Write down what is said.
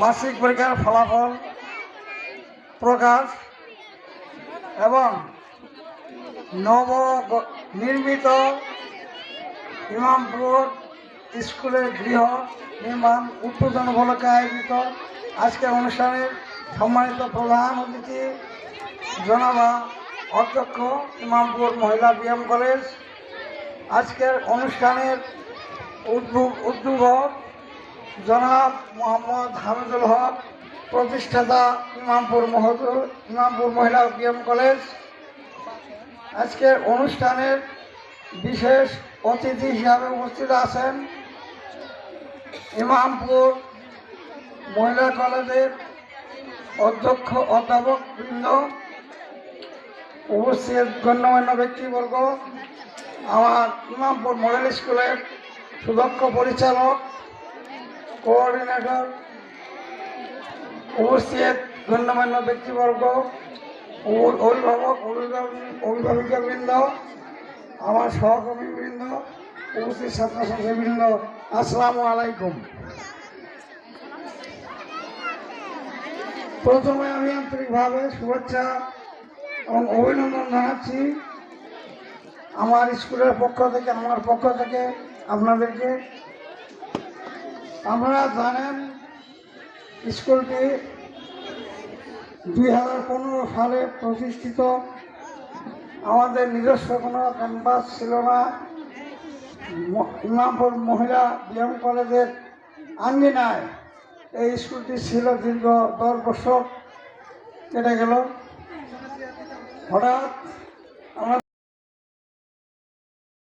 বার্ষিক পরীক্ষার ফলাফল প্রকাশ এবং নব নির্মিত ইমামপুর স্কুলের গৃহ নির্মাণ উদ্বোধন উপলক্ষে আয়োজিত আজকের অনুষ্ঠানের সম্মানিত প্রধান অতিথি, জনাবা, অধ্যক্ষ, ইমামপুর মহিলা বিএম কলেজ। আজকের অনুষ্ঠানের উদ্ভব উদ্যোগক জনাব মোহাম্মদ হামিদুল হক, প্রতিষ্ঠাতা ইমামপুর মহদুর ইমামপুর মহিলা বিএম কলেজ। আজকের অনুষ্ঠানের বিশেষ অতিথি হিসাবে উপস্থিত আছেন ইমামপুর মহিলা কলেজের অধ্যক্ষ অধ্যাপক বৃন্দ। উপস্থিত গণ্যমান্য ব্যক্তিবর্গ, আমার ইমামপুর মডেল স্কুলের সুদক্ষ পরিচালক কোঅর্ডিনেটর উপস্থিত গণ্যমান্য ব্যক্তিবর্গ অভি- অভিভাবক অভিভাবক- অভিভাবিকাবৃন্দ, আমার সহকর্মীবৃন্দ, উপস্থিত ছাত্রছাত্রীবৃন্দ, আসসালামু আলাইকুম। প্রথমে আমি আন্তরিকভাবে শুভেচ্ছা এবং অভিনন্দন জানাচ্ছি আমার স্কুলের পক্ষ থেকে, আমার পক্ষ থেকে আপনাদেরকে আপনারা জানেন, স্কুলটি দুই হাজার পনেরো সালে প্রতিষ্ঠিত। আমাদের নিজস্ব কোনো ক্যাম্পাস ছিল না। ইমামপুর মহিলা বিএম কলেজের আঙ্গিনায় এই স্কুলটি ছিল দীর্ঘ দশ বছর কেটে গেল। হঠাৎ